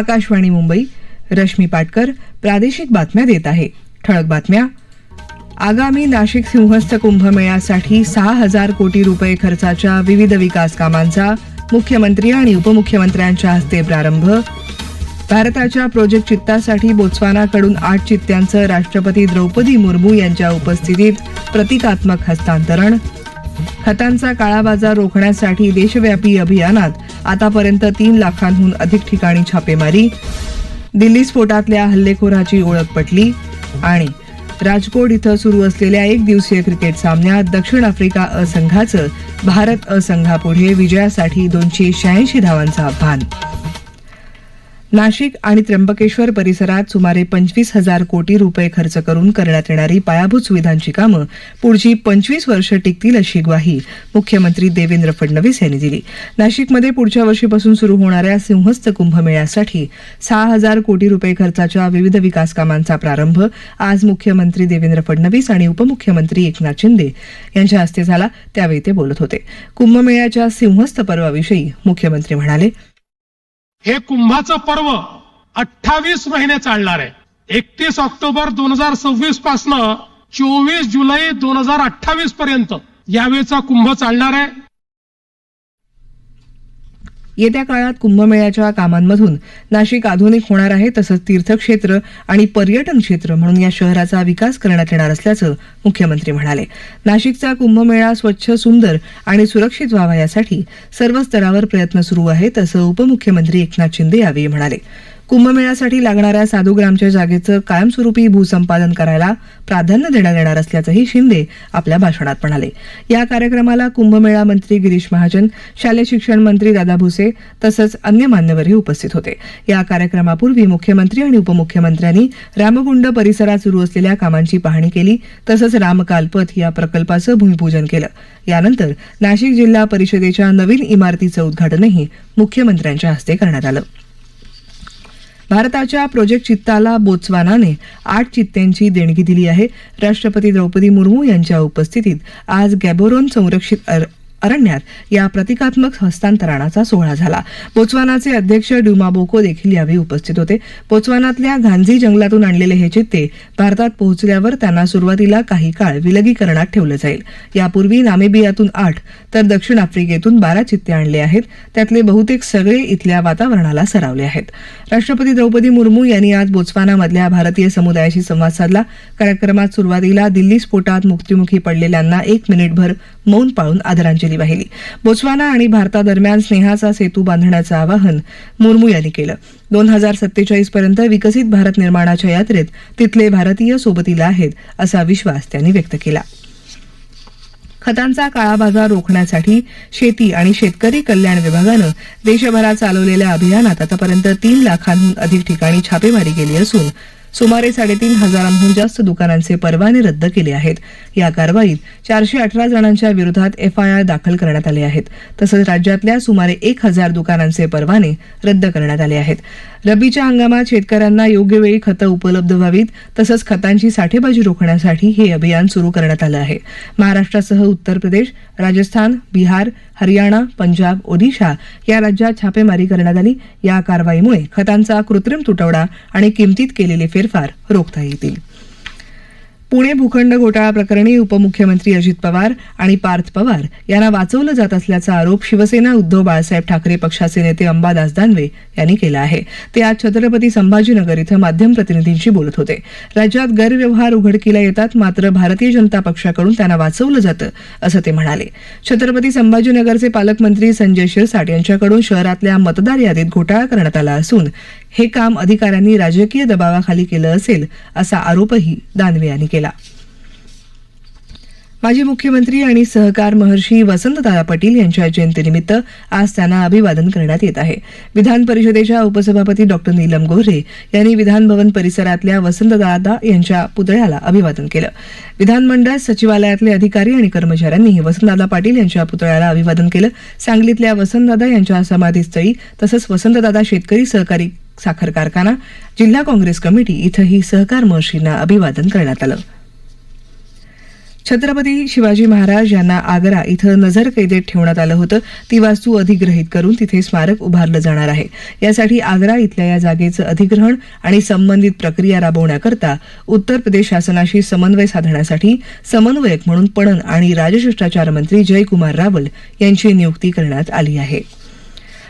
आकाशवाणी मुंबई रश्मी पाटकर प्रादेशिक बातम्या देत आहे. ठळक बातम्या. आगामी नाशिक सिंहस्थ कुंभमेळ्यासाठी सहा हजार कोटी रुपये खर्चाच्या विविध विकास कामांचा मुख्यमंत्री आणि उपमुख्यमंत्र्यांच्या हस्ते प्रारंभ. भारताच्या प्रोजेक्ट चित्तासाठी बोत्स्वानाकडून आठ चित्त्यांचं राष्ट्रपती द्रौपदी मुर्मू यांच्या उपस्थितीत प्रतिकात्मक हस्तांतरण. खतांचा काळाबाजार रोखण्यासाठी देशव्यापी अभियानात आतापर्यंत तीन लाखांहून अधिक ठिकाणी छापेमारी. दिल्ली स्फोटातल्या हल्लेखोराची ओळख पटली आणि राजकोट इथं सुरू असलेल्या एक दिवसीय क्रिकेट सामन्यात दक्षिण आफ्रिका अ संघाचं भारत अ संघापुढे विजयासाठी दोनशे शहाऐंशी धावांचं आव्हान. नाशिक आणि त्र्यंबकेश्वर परिसरात सुमारे पंचवीस हजार कोटी रुपये खर्च करून करण्यात येणारी पायाभूत सुविधांची कामं पुढची पंचवीस वर्ष टिकतील अशी ग्वाही मुख्यमंत्री देवेंद्र फडणवीस यांनी दिली. नाशिकमध्ये पुढच्या वर्षीपासून सुरू होणाऱ्या सिंहस्थ कुंभमेळ्यासाठी सहा हजार कोटी रुपये खर्चाच्या विविध विकास कामांचा प्रारंभ आज मुख्यमंत्री देवेंद्र फडणवीस आणि उपमुख्यमंत्री एकनाथ शिंदे यांच्या हस्ते झाला. त्यावेळी ते बोलत होते. कुंभमेळ्याच्या सिंहस्थ पर्वाविषयी मुख्यमंत्री म्हणाले हे कुंभाचं पर्व अठ्ठावीस महिने चालणार आहे. एकतीस ऑक्टोबर दोन हजार सव्वीस पासनं चोवीस जुलै दोन हजार अठ्ठावीस पर्यंत यावेळेचा कुंभ चालणार आहे. येत्या काळात कुंभमेळ्याच्या कामांमधून नाशिक आधुनिक होणार आहे तसंच तीर्थक्षेत्र आणि पर्यटन क्षेत्र म्हणून या शहराचा विकास करण्यात येणार असल्याचं मुख्यमंत्री म्हणाले. नाशिकचा कुंभमेळा स्वच्छ सुंदर आणि सुरक्षित व्हावा यासाठी सर्व स्तरावर प्रयत्न सुरू आहेत असं उपमुख्यमंत्री एकनाथ शिंदे यावेळी म्हणाले. कुंभमेळ्यासाठी लागणाऱ्या साधूग्रामच्या जागेचं कायमस्वरूपी भूसंपादन करायला प्राधान्य देण्यात येणार असल्याचंही शिंदे आपल्या भाषणात म्हणाले. या कार्यक्रमाला कुंभमेळा मंत्री गिरीश महाजन शालेय शिक्षण मंत्री दादा भुसे तसंच अन्य मान्यवरही उपस्थित होते. या कार्यक्रमापूर्वी मुख्यमंत्री आणि उपमुख्यमंत्र्यांनी रामकुंड परिसरात सुरू असलेल्या कामांची पाहणी केली तसंच रामकालपथ या प्रकल्पाचं भूमिपूजन केलं. यानंतर नाशिक जिल्हा परिषदेच्या नवीन इमारतीचं उद्घाटनही मुख्यमंत्र्यांच्या हस्ते करण्यात आलं. भारताच्या प्रोजेक्ट चित्ताला बोत्सवानाने आठ चित्त्यांची देणगी दिली आहे. राष्ट्रपती द्रौपदी मुर्मू यांच्या उपस्थितीत आज गॅबोरोन संरक्षित अर- अरण्यात या प्रतिकात्मक हस्तांतरणाचा सोहळा झाला. बोचवानाचे अध्यक्ष ड्युमाबोको देखील यावेळी उपस्थित होते. बोचवानातल्या घांझी जंगलातून आणलेले हे चित्ते भारतात पोहोचल्यावर त्यांना सुरुवातीला काही काळ विलगीकरणात ठेवलं जाईल. यापूर्वी नामेबियातून आठ तर दक्षिण आफ्रिकेतून बारा चित्ते आणले आहेत. त्यातले बहुतेक सगळे इथल्या वातावरणाला सरावले आहेत. राष्ट्रपती द्रौपदी मुर्मू यांनी आज बोत्स्वानामधल्या भारतीय समुदायाशी संवाद साधला. कार्यक्रमात सुरुवातीला दिल्ली स्फोटात मृत्युमुखी पडलेल्यांना एक मिनिटभर मौन पाळून आदरांजली वाहिली बोत्सवाना आणि भारतादरम्यान स्नेहाचा सेतू बांधण्याचं आवाहन मुर्मू यांनी केलं. दोन हजार सत्तेचाळीस पर्यंत विकसित भारत निर्माणाच्या यात्रेत तिथले भारतीय सोबतीला आहेत असा विश्वास त्यांनी व्यक्त केला. खतांचा काळाबाजार रोखण्यासाठी शेती आणि शेतकरी कल्याण विभागानं देशभरात चालवलेल्या अभियानात आतापर्यंत तीन लाखांहून अधिक ठिकाणी छापेमारी केली असून सुमारे साडेतीन हजारांहून जास्त दुकानांचे परवाने रद्द केले आहेत. या कारवाईत चारशे अठरा जणांच्या विरोधात एफआयआर दाखल करण्यात आले आहेत. तसंच राज्यातल्या सुमारे एक हजार दुकानांचे परवाने रद्द करण्यात आले आहेत. रबीच्या हंगामात शेतकऱ्यांना योग्य वेळी खतं उपलब्ध व्हावीत तसंच खतांची साठेबाजी रोखण्यासाठी हे अभियान सुरू करण्यात आलं आहे. महाराष्ट्रासह उत्तर प्रदेश राजस्थान बिहार हरियाणा पंजाब ओदिशा या राज्यात छापेमारी करण्यात आली. या कारवाईमुळे खतांचा कृत्रिम तुटवडा आणि किमतीत केलेले फेर फेरफार रोखता येतील. पुणे भूखंड घोटाळा प्रकरणी उपमुख्यमंत्री अजित पवार आणि पार्थ पवार यांना वाचवलं जात असल्याचा आरोप शिवसेना उद्धव बाळासाहेब ठाकरे पक्षाचे नेते अंबादास दानवे यांनी केला आहे. ते आज छत्रपती संभाजीनगर इथं माध्यम प्रतिनिधींशी बोलत होते. राज्यात गैरव्यवहार उघडकीला येतात मात्र भारतीय जनता पक्षाकडून त्यांना वाचवलं जातं असं ते म्हणाले. छत्रपती संभाजीनगरचे पालकमंत्री संजय शिरसाट यांच्याकडून शहरातल्या मतदार यादीत घोटाळा करण्यात आला असून हे काम अधिकाऱ्यांनी राजकीय दबावाखाली केलं असेल असा आरोपही दानवे यांनी केला. माजी मुख्यमंत्री आणि सहकार महर्षी वसंतदादा पाटील यांच्या जयंतीनिमित्त आज त्यांना अभिवादन करण्यात येत आहे. विधान परिषदेच्या उपसभापती डॉक्टर नीलम गोऱ्हे यांनी विधानभवन परिसरातल्या वसंतदादा यांच्या पुतळ्याला अभिवादन केलं. विधानमंडळ सचिवालयातले अधिकारी आणि कर्मचाऱ्यांनीही वसंतदादा पाटील यांच्या पुतळ्याला अभिवादन केलं. सांगलीतल्या वसंतदादा यांच्या समाधीस्थळी तसंच वसंतदादा शेतकरी सहकारी साखर कारखाना जिल्हा काँग्रेस कमिटी इथंही सहकार महर्षींना अभिवादन करण्यात आलं. छत्रपती शिवाजी महाराज यांना आग्रा इथं नजर कैदेत ठेवण्यात आलं होतं. ती वास्तू अधिग्रहित करून तिथे स्मारक उभारलं जाणार आहे. यासाठी आग्रा इथल्या या जागेचं अधिग्रहण आणि संबंधित प्रक्रिया राबवण्याकरता उत्तर प्रदेश शासनाशी समन्वय साधण्यासाठी समन्वयक म्हणून पणन आणि राजशिष्टाचार मंत्री जयकुमार रावल यांची नियुक्ती करण्यात आली आहे.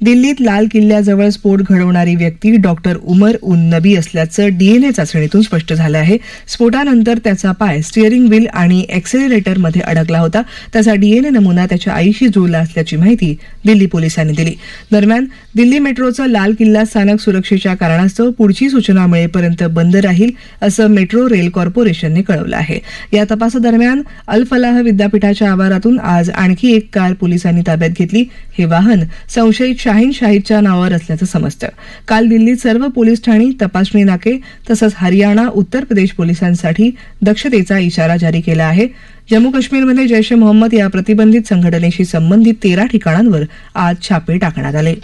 दिल्लीत लाल किल्ल्याजवळ स्फोट घडवणारी व्यक्ती डॉक्टर उमर उन नबी असल्याचं डीएनए चाचणीतून स्पष्ट झालं आहे. स्फोटानंतर त्याचा पाय स्टिअरिंग व्हील आणि एक्सेलरेटरमध्ये अडकला होता. त्याचा डीएनए नमुना त्याच्या आईशी जुळला असल्याची माहिती दिल्ली पोलिसांनी दिली. दरम्यान दिल्ली मेट्रोचं लाल किल्ला स्थानक सुरक्षेच्या कारणास्तव पुढची सूचना मिळेपर्यंत बंद राहील असं मेट्रो रेल कॉर्पोरेशनने कळवलं आहे. या तपासादरम्यान अल फलाह विद्यापीठाच्या आवारातून आज आणखी एक कार पोलिसांनी ताब्यात घेतली. हे वाहन संशयित शाहीनशाहीच्या नावावर असल्याचं समजतं. काल दिल्लीत सर्व पोलीस ठाणी तपासणी नाके तसंच हरियाणा उत्तर प्रदेश पोलिसांसाठी दक्षतेचा इशारा जारी केला आहे. जम्मू काश्मीरमध्ये जैश ए मोहम्मद या प्रतिबंधित संघटनेशी संबंधित तेरा ठिकाणांवर आज छापे टाकण्यात आले.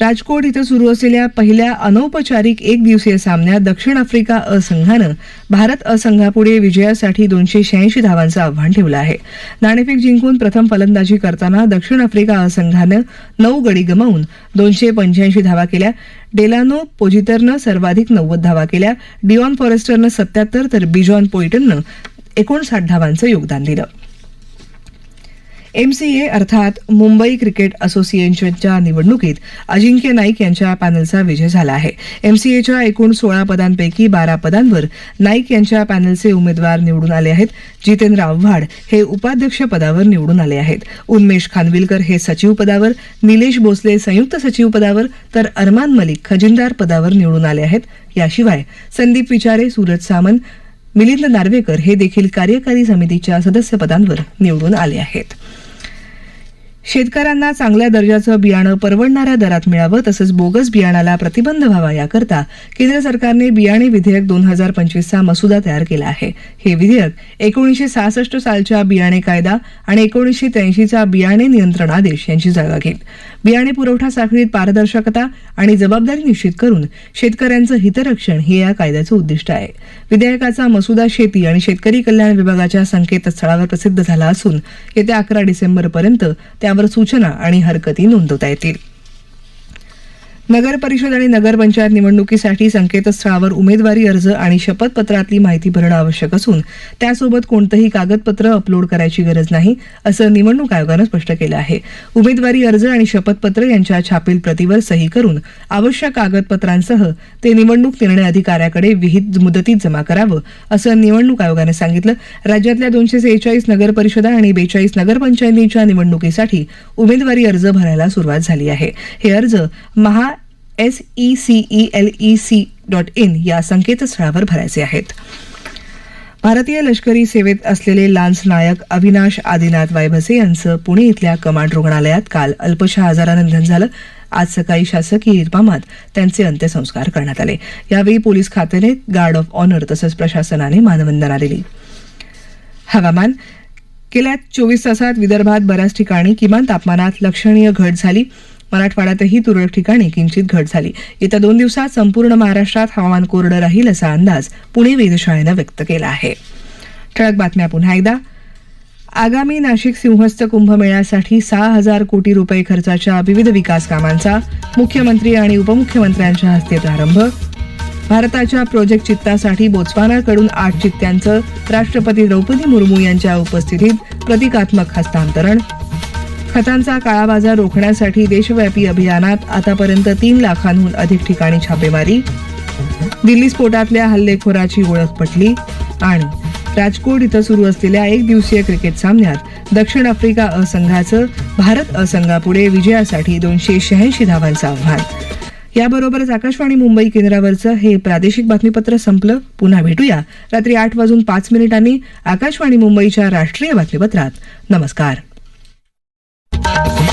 राजकोट इथं सुरू असलेल्या पहिल्या अनौपचारिक एक दिवसीय सामन्यात दक्षिण आफ्रिका अ संघानं भारत अ संघापुढे विजयासाठी दोनशे शहाऐंशी धावांचं आव्हान ठेवलं आहे. नाणेफेक जिंकून प्रथम फलंदाजी करताना दक्षिण आफ्रिका अ संघानं नऊ गडी गमावून दोनशे पंच्याऐंशी धावा केल्या. डेलानो पोजितरनं सर्वाधिक नव्वद धावा केल्या. डिऑन फॉरेस्टरनं सत्याहत्तर तर बिजॉन पोइटननं एकोणसाठ धावांचं योगदान दिलं. एमसीए अर्थात मुंबई क्रिकेट असोसिएशनच्या निवडणुकीत अजिंक्य नाईक यांच्या पॅनलचा विजय झाला आहे. एमसीएच्या एकूण सोळा पदांपैकी बारा पदांवर नाईक यांच्या पॅनलचे उमेदवार निवडून आले आहेत. जितेंद्र आव्हाड हे उपाध्यक्ष पदावर निवडून आले आहेत. उन्मेष खानविलकर हे सचिव पदावर निलेश भोसले संयुक्त सचिव पदावर तर अरमान मलिक खजिनदार पदावर निवडून आले आहेत. याशिवाय संदीप विचारे सूरज सामंत मिलिंद नार्वेकर हे देखील कार्यकारी समितीच्या सदस्यपदांवर निवडून आले आहेत. शेतकऱ्यांना चांगल्या दर्जाचं बियाणं परवडणाऱ्या दरात मिळावं तसंच बोगस बियाणाला प्रतिबंध व्हावा याकरता केंद्र सरकारने बियाणे विधेयक दोन हजार पंचवीसचा मसुदा तयार केला आहे. हे विधेयक एकोणीसशे सहासष्ट सालच्या बियाणे कायदा आणि एकोणीसशे त्र्याऐंशीचा बियाणे नियंत्रण आदेश यांची जागा घेईल. बियाणे पुरवठा साखळीत पारदर्शकता आणि जबाबदारी निश्चित करून शेतकऱ्यांचं हितरक्षण हे या कायद्याचं उद्दिष्ट आहे. विधेयकाचा मसुदा शेती आणि शेतकरी कल्याण विभागाच्या संकेतस्थळावर प्रसिद्ध झाला असून येत्या अकरा डिसेंबरपर्यंत त्यावर सूचना आणि हरकती नोंदवता येतील. नगर परिषद आणि नगरपंचायत निवडणुकीसाठी संकेतस्थळावर उमेदवारी अर्ज आणि शपथपत्रातली माहिती भरणं आवश्यक असून त्यासोबत कोणतंही कागदपत्र अपलोड करायची गरज नाही असं निवडणूक आयोगानं स्पष्ट केलं आहे. उमेदवारी अर्ज आणि शपथपत्र यांच्या छापील प्रतीवर सही करून आवश्यक कागदपत्रांसह ते निवडणूक निर्णय अधिकाऱ्याकडे विहित मुदतीत जमा करावं असं निवडणूक आयोगानं सांगितलं. राज्यातल्या दोनशे सेहेचाळीस नगर परिषदा आणि बेचाळीस नगरपंचायतींच्या निवडणुकीसाठी उमेदवारी अर्ज भरायला सुरुवात झाली आहे. हे अर्ज Maha S E C E L E C dot in या संकेतस्थळावर भरायचे आहेत. भारतीय लष्करी सेवेत असलेले लान्स नायक अविनाश आदिनाथ वायभसे यांचं पुणे इथल्या कमांड रुग्णालयात काल अल्पशा आजारानं निधन झालं. आज सकाळी शासकीय इतमामात त्यांचे अंत्यसंस्कार करण्यात आले. यावेळी पोलीस खात्याने गार्ड ऑफ ऑनर तसंच प्रशासनाने मानवंदना दिली. हवामान गेल्या चोवीस तासात विदर्भात बऱ्याच ठिकाणी किमान तापमानात लक्षणीय घट झाली. मराठवाड्यातही तुरळक ठिकाणी किंचित घट झाली. येत्या दोन दिवसात संपूर्ण महाराष्ट्रात हवामान कोरडं राहील असा अंदाज पुणे वेधशाळेनं व्यक्त केला आहे. ठळक बातम्या पुन्हा एकदा. आगामी नाशिक सिंहस्थ कुंभमेळ्यासाठी सहा हजार कोटी रुपये खर्चाच्या विविध विकास कामांचा मुख्यमंत्री आणि उपमुख्यमंत्र्यांच्या हस्ते प्रारंभ. भारताच्या प्रोजेक्ट चित्तासाठी बोत्सवानाकडून आठ चित्त्यांचं राष्ट्रपती द्रौपदी मुर्मू यांच्या उपस्थितीत प्रतिकात्मक हस्तांतरण. खतांचा काळाबाजार रोखण्यासाठी देशव्यापी अभियानात आतापर्यंत तीन लाखांहून अधिक ठिकाणी छापेमारी. दिल्ली स्फोटातल्या हल्लेखोराची ओळख पटली आणि राजकोट इथं सुरू असलेल्या एक दिवसीय क्रिकेट सामन्यात दक्षिण आफ्रिका अ संघाचं भारत अ संघापुढे विजयासाठी दोनशे शहाऐंशी धावांचं आव्हान. याबरोबरच आकाशवाणी मुंबई केंद्रावरचं हे प्रादेशिक बातमीपत्र संपलं. पुन्हा भेटूया रात्री आठ वाजून पाच मिनिटांनी आकाशवाणी मुंबईच्या राष्ट्रीय बातमीपत्रात. नमस्कार.